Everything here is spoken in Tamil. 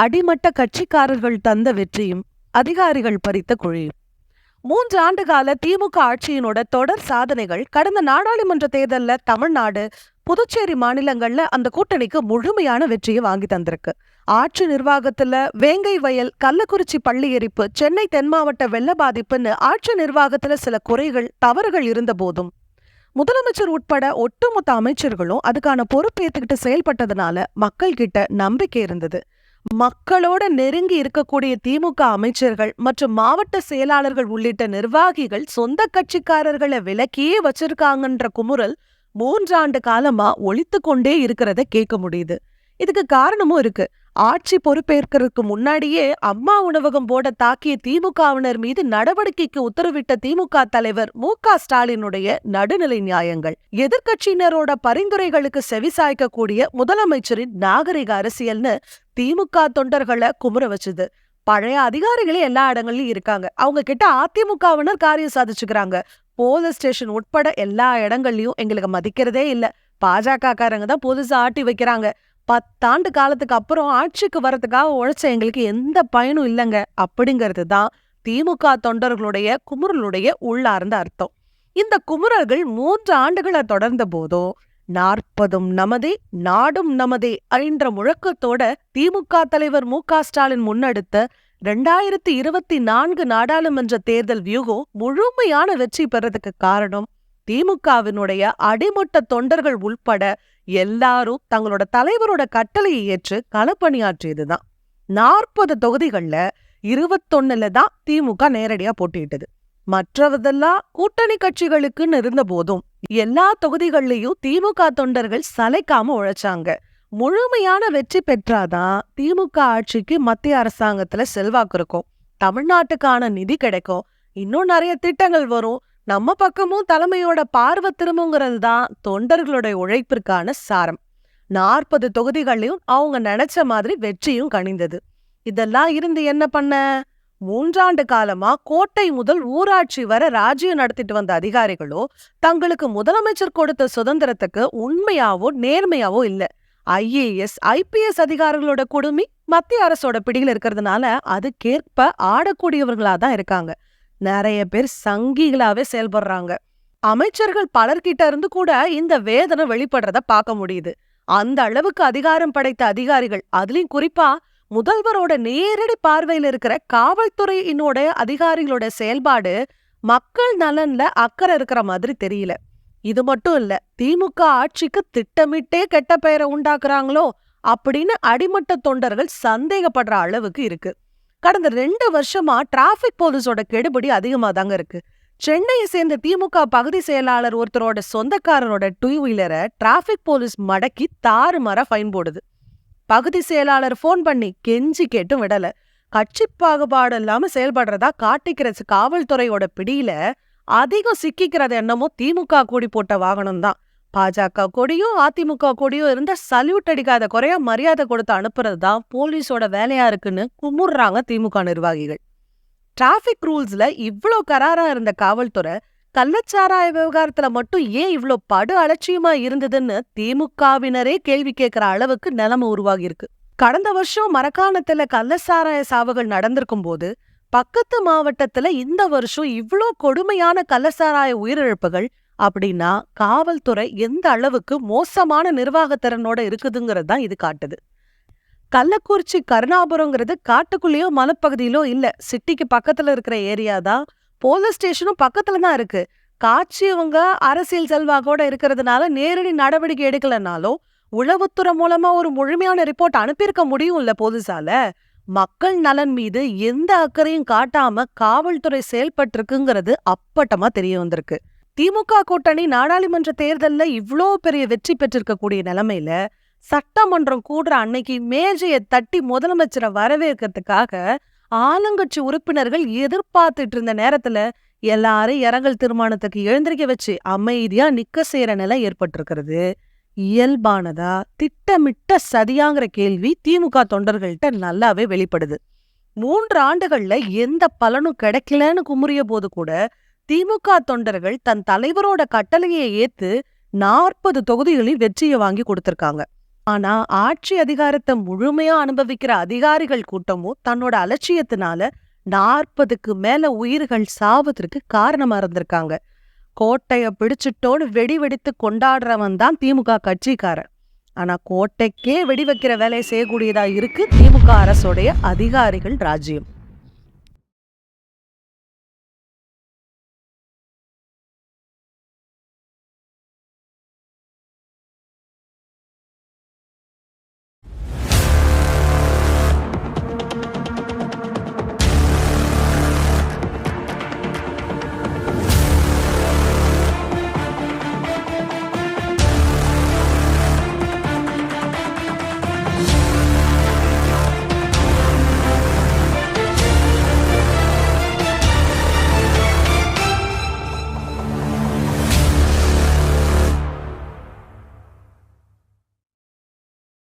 அடிமட்ட கட்சிக்காரர்கள் தந்த வெற்றியும் அதிகாரிகள் பறித்த குழியும். மூன்று ஆண்டு கால திமுக ஆட்சியினோட தொடர் சாதனைகள் கடந்த நாடாளுமன்ற தேர்தல்ல தமிழ்நாடு புதுச்சேரி மாநிலங்கள்ல அந்த கூட்டணிக்கு முழுமையான வெற்றியை வாங்கி தந்திருக்கு. ஆட்சி நிர்வாகத்துல வேங்கை வயல் கள்ளக்குறிச்சி பள்ளி எரிப்பு சென்னை தென் மாவட்ட வெள்ள பாதிப்புன்னு ஆட்சி நிர்வாகத்துல சில குறைகள் தவறுகள் இருந்த போதும். முதலமைச்சர் உட்பட ஒட்டுமொத்த அமைச்சர்களும் அதுக்கான பொறுப்பேற்றுக்கிட்டு செயல்பட்டதுனால மக்கள் கிட்ட நம்பிக்கை இருந்தது. மக்களோட நெருங்கி இருக்கக்கூடிய திமுக அமைச்சர்கள் மற்றும் மாவட்ட செயலாளர்கள் உள்ளிட்ட நிர்வாகிகள் சொந்த கட்சிக்காரர்களை விலக்கியே வச்சிருக்காங்கன்ற குமுறல் மூன்றாண்டு காலமா ஒழித்து கொண்டே இருக்கிறத கேட்க முடியுது. இதுக்கு காரணமும் இருக்கு. ஆட்சி பொறுப்பேற்கிறதுக்கு முன்னாடியே அம்மா உணவகம் போட தாக்கிய திமுகவினர் மீது நடவடிக்கைக்கு உத்தரவிட்ட திமுக தலைவர் மு க ஸ்டாலினுடைய நடுநிலை நியாயங்கள். எதிர்க்கட்சியினரோட பரிந்துரைகளுக்கு செவிசாய்க்கக்கூடிய முதலமைச்சரின் நாகரிக அரசியல்னு திமுக தொண்டர்களை குமுற வச்சுது. பழைய அதிகாரிகளே எல்லா இடங்கள்லயும் இருக்காங்க. அவங்க கிட்ட அதிமுகவினர் காரியம் சாதிச்சுக்கிறாங்க. போலீஸ் ஸ்டேஷன் உட்பட எல்லா இடங்கள்லயும் எங்களுக்கு மதிக்கிறதே இல்ல. பாஜக காரங்க தான் புதுசா ஆட்டி வைக்கிறாங்க. பத்தாண்டு காலத்துக்கு அப்புறம் ஆட்சிக்கு வரதுக்காக உழைச்ச எங்களுக்கு எந்த பயனும் இல்லைங்க. அப்படிங்கிறது தான் திமுக தொண்டர்களுடைய குமுறலுடைய உள்ளார்ந்த அர்த்தம். இந்த குமுறல்கள் மூன்று ஆண்டுகளை தொடர்ந்த போதோ நாற்பதும் நமதே நாடும் நமதே என்ற முழக்கத்தோட திமுக தலைவர் மு க ஸ்டாலின் முன்னெடுத்த ரெண்டாயிரத்தி இருபத்தி நான்கு நாடாளுமன்ற தேர்தல் வியூகம் முழுமையான வெற்றி பெறதுக்கு காரணம் திமுகவினுடைய அடிமட்ட தொண்டர்கள் உள்பட எல்லாரும் தங்களோட தலைவரோட கட்டளையை ஏற்று களப்பணியாற்றியதுதான். நாற்பது தொகுதிகள்ல இருபத்தொன்னுல தான் திமுக நேரடியா போட்டியிட்டது. மற்றவதெல்லாம் கூட்டணி கட்சிகளுக்குன்னு இருந்த போதும் எல்லா தொகுதிகள்லயும் திமுக தொண்டர்கள் சளைக்காம உழைச்சாங்க. முழுமையான வெற்றி பெற்றாதான் திமுக ஆட்சிக்கு மத்திய அரசாங்கத்துல செல்வாக்கு இருக்கும். தமிழ்நாட்டுக்கான நிதி கிடைக்கும். இன்னும் நிறைய திட்டங்கள் வரும். நம்ம பக்கமும் தலைமையோட பார்வை திரும்புங்கிறது தான் தொண்டர்களுடைய உழைப்பிற்கான சாரம். நாற்பது தொகுதிகளையும் அவங்க நினைச்ச மாதிரி வெற்றியும் கணிந்தது இதெல்லாம் இருந்து என்ன பண்ண? மூன்றாண்டு காலமா கோட்டை முதல் ஊராட்சி வர ராஜ்யம் நடத்திட்டு வந்த அதிகாரிகளோ தங்களுக்கு முதலமைச்சர் கொடுத்த சுதந்திரத்துக்கு உண்மையாவோ நேர்மையாவோ இல்ல. ஐஏஎஸ் ஐபிஎஸ் அதிகாரிகளோட குடுமி மத்திய அரசோட பிடியில் இருக்கிறதுனால அதுக்கேற்ப ஆடக்கூடியவர்களா தான் இருக்காங்க. நிறைய பேர் சங்கிகளாவே செயல்படுறாங்க. அமைச்சர்கள் பலர்கிட்ட இருந்து கூட இந்த வேதனை வெளிப்படுறத பார்க்க முடியுது. அந்த அளவுக்கு அதிகாரம் படைத்த அதிகாரிகள் அதுலயும் குறிப்பா முதல்வரோட நேரடி பார்வையில இருக்கிற காவல்துறையினோட அதிகாரிகளோட செயல்பாடு மக்கள் நலன்ல அக்கறை இருக்கிற மாதிரி தெரியல. இது மட்டும் இல்ல திமுக ஆட்சிக்கு திட்டமிட்டே கெட்ட பெயரை உண்டாக்குறாங்களோ அப்படின்னு அடிமட்ட தொண்டர்கள் சந்தேகப்படுற அளவுக்கு இருக்கு. கடந்த ரெண்டு வருஷமா டிராபிக் போலீஸோட கெடுபடி அதிகமா தாங்க இருக்கு. சென்னையை சேர்ந்த திமுக பகுதி செயலாளர் ஒருத்தரோட சொந்தக்காரரோட டூ வீலரை டிராபிக் போலீஸ் மடக்கி தாறுமாற ஃபைன் போடுது. பகுதி செயலாளர் ஃபோன் பண்ணி கெஞ்சி கேட்டும் விடல. கட்சி பாகுபாடு இல்லாம செயல்படுறதா காட்டிக்கிற காவல்துறையோட பிடியில அதிகம் சிக்கிக்கிறது என்னமோ திமுக கூடி போட்ட வாகனம் தான். பாஜக கொடியும் அதிமுக கொடியும் இருந்த சல்யூட் அடிக்காத குறையா மரியாதை கொடுத்து அனுப்புறது தான் போலீஸோட வேலையா இருக்குன்னு குமுறுறாங்க திமுக நிர்வாகிகள். டிராபிக் ரூல்ஸ்ல இவ்ளோ கராரா இருந்த காவல்துறை கள்ளச்சாராய விவகாரத்துல மட்டும் ஏன் இவ்ளோ படு அலட்சியமா இருந்ததுன்னு திமுகவினரே கேள்வி கேட்கிற அளவுக்கு நிலைமை உருவாகியிருக்கு. கடந்த வருஷம் மரக்காணத்துல கள்ளச்சாராய சாவுகள் நடந்திருக்கும் போது பக்கத்து மாவட்டத்துல இந்த வருஷம் இவ்ளோ கொடுமையான கள்ளச்சாராய உயிரிழப்புகள் அப்படின்னா காவல்துறை எந்த அளவுக்கு மோசமான நிர்வாகத்திறனோட இருக்குதுங்கிறது தான் இது காட்டுது. கள்ளக்குறிச்சி கருணாபுரங்கிறது காட்டுக்குள்ளேயோ மலைப்பகுதியிலோ இல்ல. சிட்டிக்கு பக்கத்துல இருக்கிற ஏரியா தான். போலீஸ் ஸ்டேஷனும் பக்கத்துல தான் இருக்கு. காட்சியவங்க அரசியல் செல்வாக்கோட இருக்கிறதுனால நேரடி நடவடிக்கை எடுக்கலைனாலும் உளவுத்துறை மூலமா ஒரு முழுமையான ரிப்போர்ட் அனுப்பியிருக்க முடியும்ல போலீஸால. மக்கள் நலன் மீது எந்த அக்கறையும் காட்டாம காவல்துறை செயல்பட்டிருக்குங்கிறது அப்பட்டமா தெரிய வந்திருக்கு. திமுக கூட்டணி நாடாளுமன்ற தேர்தல்ல இவ்ளோ பெரிய வெற்றி பெற்றிருக்கக்கூடிய நிலைமையில சட்டமன்றம் கூடுற அன்னைக்கு மேஜையை தட்டி முதலமைச்சரை வரவேற்கிறதுக்காக ஆளுங்கட்சி உறுப்பினர்கள் எதிர்பார்த்துட்டு இருந்த நேரத்துல எல்லாரும் இரங்கல் தீர்மானத்துக்கு எழுந்திருக்க வச்சு அமைதியா நிக்க செய்யற நிலை ஏற்பட்டிருக்கிறது. இயல்பானதா? திட்டமிட்ட சதியாங்கிற கேள்வி திமுக தொண்டர்கள்ட்ட நல்லாவே வெளிப்படுது. மூன்று ஆண்டுகள்ல எந்த பலனும் கிடைக்கலன்னு குமுறிய போது கூட திமுக தொண்டர்கள் தன் தலைவரோட கட்டளையை ஏத்து நாற்பது தொகுதிகளில் வெற்றியை வாங்கி கொடுத்திருக்காங்க. ஆனா ஆட்சி அதிகாரத்தை முழுமையா அனுபவிக்கிற அதிகாரிகள் கூட்டமும் தன்னோட அலட்சியத்தினால நாற்பதுக்கு மேல உயிர்கள் சாவதற்கு காரணமா இருந்திருக்காங்க. கோட்டைய பிடிச்சிட்டோன்னு வெடி வெடித்து கொண்டாடுறவன் தான் திமுக கட்சிக்காரன். ஆனா கோட்டைக்கே வெடி வைக்கிற வேலையை செய்யக்கூடியதா இருக்கு திமுக அரசுடைய அதிகாரிகள் ராஜ்யம்.